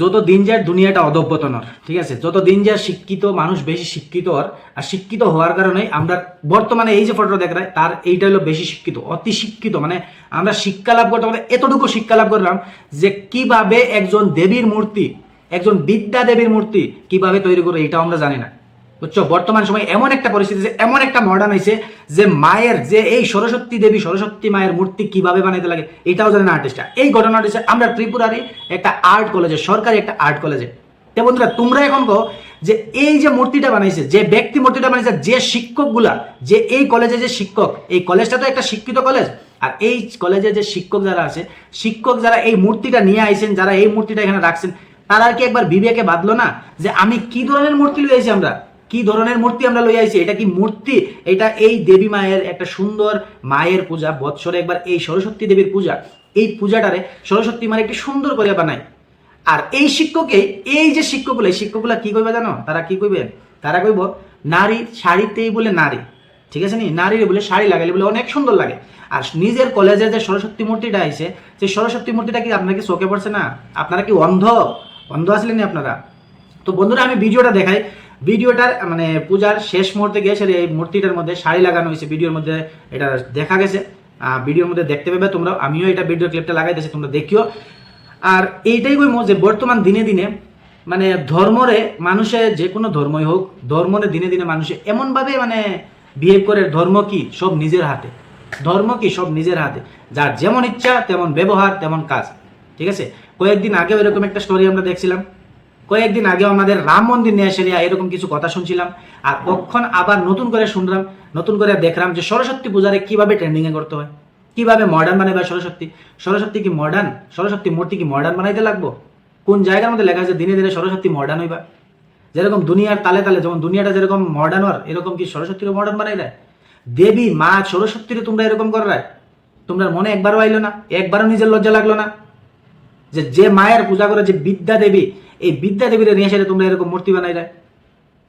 যত দিন যায় দুনিয়াটা অদভ্যতন ঠিক আছে? যত দিন যায় শিক্ষিত মানুষ বেশি শিক্ষিত হর আর শিক্ষিত হওয়ার কারণে আমরা বর্তমানে এই যে ফটোটা দেখা যায় তার এইটা হলো বেশি শিক্ষিত, অতি শিক্ষিত। মানে আমরা শিক্ষা লাভ করতে এতটুকু শিক্ষা লাভ করলাম যে কীভাবে একজন দেবীর মূর্তি, একজন বিদ্যা দেবীর মূর্তি কীভাবে তৈরি করে এটাও আমরা জানি না। বুঝছ? বর্তমান সময় এমন একটা পরিস্থিতি এমন একটা মডার্ন হয়েছে যে মায়ের, যে এই সরস্বতী দেবী, সরস্বতী মায়ের মূর্তি কীভাবে বানাইতে লাগে, এটাও জানে না আর্টিস্টটা এই ঘটনাটা হচ্ছে আমরা ত্রিপুরারই একটা আর্ট কলেজে সরকারি একটা আর্ট কলেজে তো বন্ধুরা, তোমরা এখন কো যে, এই যে মূর্তিটা বানাইছে, যে ব্যক্তি মূর্তিটা বানাইছে, যে শিক্ষকগুলা, যে এই কলেজে যে শিক্ষক, এই কলেজটা তো একটা শিক্ষিত কলেজ আর এই কলেজে যে শিক্ষক যারা আছে, শিক্ষক যারা এই মূর্তিটা নিয়ে আইছেন, যারা এই মূর্তিটা এখানে রাখছেন, তারা আর কি একবার বিবেকে বাঁধলো না যে, আমি কি ধরনের মূর্তি লই আইছি আমরা? কি ধরনের মূর্তি আমরা লই আইছি? এটা কি মূর্তি? এটা এই দেবী মায়ের একটা সুন্দর মায়ের পূজা, বৎসরে একবার এই সরস্বতী দেবীর পূজা। এই পূজাটারে সরস্বতী মায়ের একটি সুন্দর করে বানায়। আর এই শিক্ষকে, এই যে শিক্ষকগুলো, এই শিক্ষকগুলা কি কইবে জানো? তারা কি কইবে? তারা কইব, নারী শাড়িতেই বলে নারী। ঠিক আছে নি? নারীর বলে শাড়ি লাগাইলে বলে অনেক সুন্দর লাগে। আর নিজের কলেজে যে সরস্বতী মূর্তিটা আইছে সেই সরস্বতী মূর্তিটা কি আপনার কি চোখে পড়ছে না? আপনারা কি অন্ধ? অন্ধ আসলেন আপনারা? তো বন্ধুরা, আমি ভিডিওটা দেখাই। ভিডিওটার মানে পূজার শেষ মুহূর্তে গিয়ে সেটা এই মূর্তিটার মধ্যে শাড়ি লাগানো হয়েছে, ভিডিওর মধ্যে এটা দেখা গেছে। ভিডিওর মধ্যে দেখতে পাবে তোমরা, আমিও এটা ভিডিও ক্লিপটা লাগাইতেছি তোমরা দেখিও। আর এইটাই কইমো যে বর্তমান দিনে দিনে মানে ধর্মরে মানুষে যে কোনো ধর্মই হোক, ধর্মরে দিনে দিনে মানুষে এমনভাবে মানে বিহেভ করে, ধর্ম কি? সব নিজের হাতে। ধর্ম কি? সব নিজের হাতে। যার যেমন ইচ্ছা, তেমন ব্যবহার, তেমন কাজ। ঠিক আছে? কয়েকদিন আগেও এরকম একটা স্টোরি আমরা দেখছিলাম। কয়েকদিন আগেও আমাদের রাম মন্দির নিয়ে এসে এরকম কিছু কথা শুনছিলাম। আর কখন আবার নতুন করে শুনলাম, নতুন করে দেখলাম যে সরস্বতী পূজারে কীভাবে ট্রেন্ডিংয়ে করতে হয়, কীভাবে মডার্ন বানাবে সরস্বতী। সরস্বতী কি মডার্ন সরস্বতী মূর্তি কি মডার্ন বানাইতে লাগবো? কোন জায়গার মধ্যে লেখা আছে, দিনে দিনে সরস্বতী মডার্ন হইবা যেরকম দুনিয়ার তালে তালে, যেমন দুনিয়াটা যেরকম মডার্ন হওয়ার, এরকম কি সরস্বতীরও মডার্ন বানাই দেয়? দেবী, মা সরস্বতীরে তোমরা এরকম করে রায় তোমরা মনে একবারও আইলো না, একবারও নিজের লজ্জা লাগল না। যে যে মায়ের পূজা করে যে বিদ্যা দেবী এই বিদ্যা দেবীর নিয়ে এসে তোমরা এরকম মূর্তি বানাই দেয়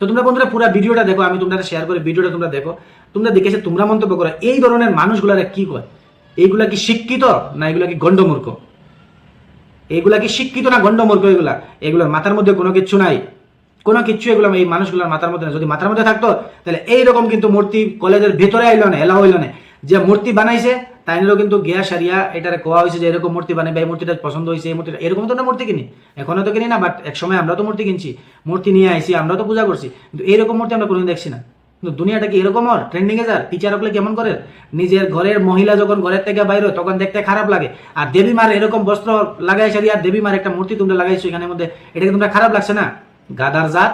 তো তোমরা বন্ধুরা পুরো ভিডিওটা দেখো, আমি তোমরা শেয়ার করে ভিডিওটা তোমরা দেখো। তোমরা দেখেছে তোমরা মন্তব্য করো, এই ধরনের মানুষগুলারা কি কয়? এইগুলা কি শিক্ষিত না এগুলা কি গণ্ডমূর্খ? এইগুলা কি শিক্ষিত না গণ্ডমূর্খ এগুলা এগুলোর মাথার মধ্যে কোনো কিচ্ছু নাই। কোনো কিচ্ছু এগুলো এই মানুষগুলোর মাথার মধ্যে যদি মাথার মধ্যে থাকতো, তাহলে এইরকম কিন্তু মূর্তি কলেজের ভেতরে আইলো না এলা হইল না। যে মূর্তি বানাইছে তাইনেরও কিন্তু গিয়া সারিয়া এটারে কোয়া হয়েছে যে এরকম মূর্তি বানাইবে, এই মূর্তিটা পছন্দ হয়েছে এই মূর্তিটা এরকম তো না মূর্তি কিনি? এখনও তো কিনি না বাট এক সময় আমরা তো মূর্তি কিনছি। মূর্তি নিয়ে আইছি আমরা তো পূজা করছি। কিন্তু এরকম মূর্তি আমরা কোনোদিন দেখছি না। কিন্তু দুনিয়াটা কি এরকম আর ট্রেন্ডিংয়ে যার? টিচার হলে কেমন করে? নিজের ঘরের মহিলা যখন ঘরের থেকে বাইরে তখন দেখতে খারাপ লাগে। আর দেবী মার এরকম বস্ত্র লাগাই সারি আর দেবী মার একটা মূর্তি তোমরা লাগাইছো এখানের মধ্যে, এটা কি তোমরা খারাপ লাগছে না? গাদার জাত